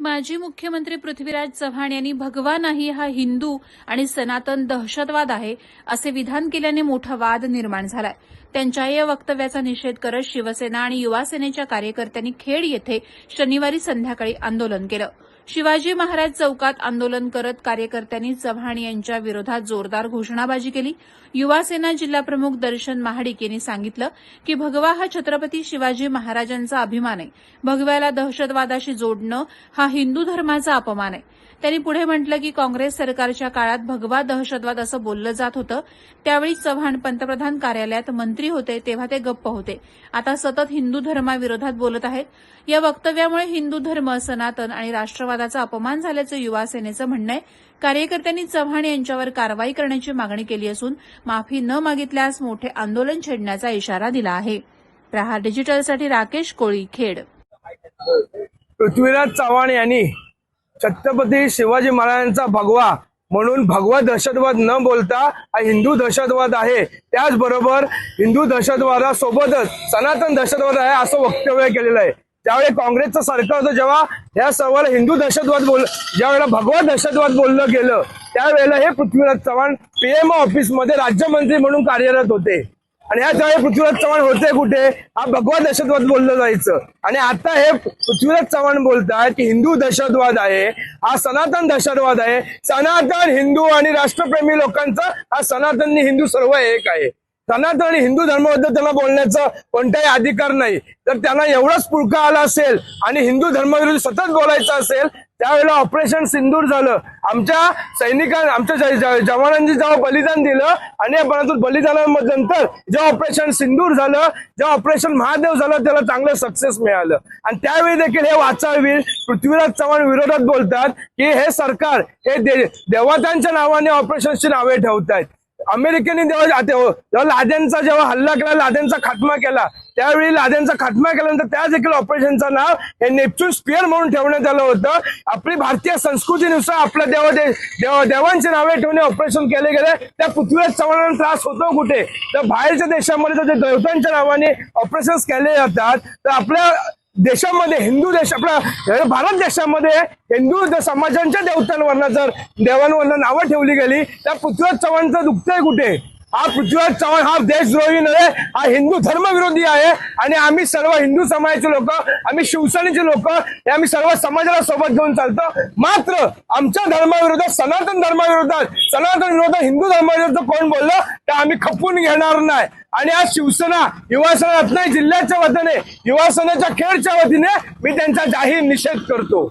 माजी मुख्यमंत्री पृथ्वीराज चव्हाण यांनी भगवा नाही हा हिंदू आणि सनातन दहशतवाद आहे असे विधान केल्याने मोठा वाद निर्माण झालाय. त्यांच्या या वक्तव्याचा निषेध करत शिवसेना आणि युवा सेनेच्या कार्यकर्त्यांनी खेड येथे शनिवारी संध्याकाळी आंदोलन केलं. शिवाजी महाराज चौकात आंदोलन करत कार्यकर्त्यांनी चव्हाण यांच्या विरोधात जोरदार घोषणाबाजी केली. युवासेना जिल्हाप्रमुख दर्शन महाडिक यांनी सांगितलं की भगवा हा छत्रपती शिवाजी महाराजांचा अभिमान आहे. भगव्याला दहशतवादाशी जोडणं हा हिंदू धर्माचा अपमान आहे. त्यांनी पुढे म्हटलं की काँग्रेस सरकारच्या काळात भगवा दहशतवाद असं बोललं जात होतं. त्यावेळी चव्हाण पंतप्रधान कार्यालयात मंत्री होते तेव्हा ते गप्प होते. आता सतत हिंदू धर्माविरोधात बोलत आहेत. या वक्तव्यामुळे हिंदू धर्म सनातन आणि राष्ट्रवादाचा अपमान झाल्याचं युवा सेनेचं म्हणणं आहे. कार्यकर्त्यांनी चव्हाण यांच्यावर कारवाई करण्याची मागणी केली असून माफी न मागितल्यास मोठे आंदोलन छेडण्याचा इशारा दिला आहे. प्रहार डिजिटलसाठी राकेश कोळी खेड. पृथ्वीराज चव्हाण यांनी छत्रपती शिवाजी महाराजांचा भगवा म्हणून भगवा दहशतवाद न बोलता हा हिंदू दहशतवाद आहे. त्याचबरोबर हिंदू दहशतवादासोबतच सनातन दहशतवाद आहे असं वक्तव्य केलेलं आहे. त्यावेळी काँग्रेसचं सरकार होतं जेव्हा या सर्वाला हिंदू दहशतवाद बोल ज्यावेळेला भगवत भगवा दहशतवाद बोललं गेलं त्यावेळेला हे पृथ्वीराज चव्हाण पीएमओ ऑफिसमध्ये राज्यमंत्री म्हणून कार्यरत होते. आणि ह्या त्यावेळी पृथ्वीराज चव्हाण होते कुठे? हा भगवा दहशतवाद बोललं जायचं. आणि आता हे पृथ्वीराज चव्हाण बोलताय की हिंदू दहशतवाद आहे हा सनातन दहशतवाद आहे. सनातन हिंदू आणि राष्ट्रप्रेमी लोकांचा हा सनातन हिंदू सर्व एक आहे. सनातन हिंदू धर्माबद्दल त्यांना बोलण्याचा कोणताही अधिकार नाही. तर त्यांना एवढाच पुळका आला असेल आणि हिंदू धर्माविरुद्ध सतत बोलायचं असेल त्यावेळेला ऑपरेशन सिंदूर झालं. आमच्या सैनिकां आमच्या जवानांनी जेव्हा बलिदान दिलं आणि परंतु बलिदानानंतर जेव्हा ऑपरेशन सिंदूर झालं जेव्हा ऑपरेशन महादेव झालं त्याला चांगलं सक्सेस मिळालं. आणि त्यावेळी देखील हे वाचाळवीर पृथ्वीराज चव्हाण विरोधात बोलतात की हे सरकार हे देवतांच्या नावाने ऑपरेशनची नावे ठेवतायत. अमेरिकेने जेव्हा हो, जेव्हा लादेनचा जेव्हा हल्ला केला लादेनचा खात्मा केला त्यावेळी लादेनचा खात्मा केल्यानंतर त्या देखील ऑपरेशनचं नाव हे नेपच्यून स्पिअर म्हणून ठेवण्यात आलं होतं. आपली भारतीय संस्कृतीनुसार आपल्या देवा देव देवांची नावे ठेवणे ऑपरेशन केले गेले. त्या पृथ्वीराज चव्हाणांना त्रास होतो कुठे? तर बाहेरच्या देशामध्ये जर देवतांच्या नावाने ऑपरेशन्स केले जातात. तर आपल्या देशामध्ये हिंदू देश आपला भारत देशामध्ये हिंदू समाजांच्या देवतांवरनं जर देवांवरनं नावं ठेवली गेली त्या पृथ्वीराज चव्हाणचं दुखतंय कुठे? हा पृथ्वीराज चव्हाण हा देशद्रोही नव्हे हा हिंदू धर्मविरोधी आहे आणि आम्ही सर्व हिंदू समाजाचे लोक आम्ही शिवसेनेचे लोक हे आम्ही सर्व समाजाला सोबत घेऊन चालतो. मात्र आमच्या धर्माविरोधात सनातन धर्माविरोधात सनातन विरोधात हिंदू धर्माविरोधात कोण बोललं तर आम्ही खपून घेणार नाही. आणि आज शिवसेना युवासेना रत्नागिरी जिल्ह्याच्या वतीने युवासेनेच्या खेळच्या वतीने मी त्यांचा जाहीर निषेध करतो.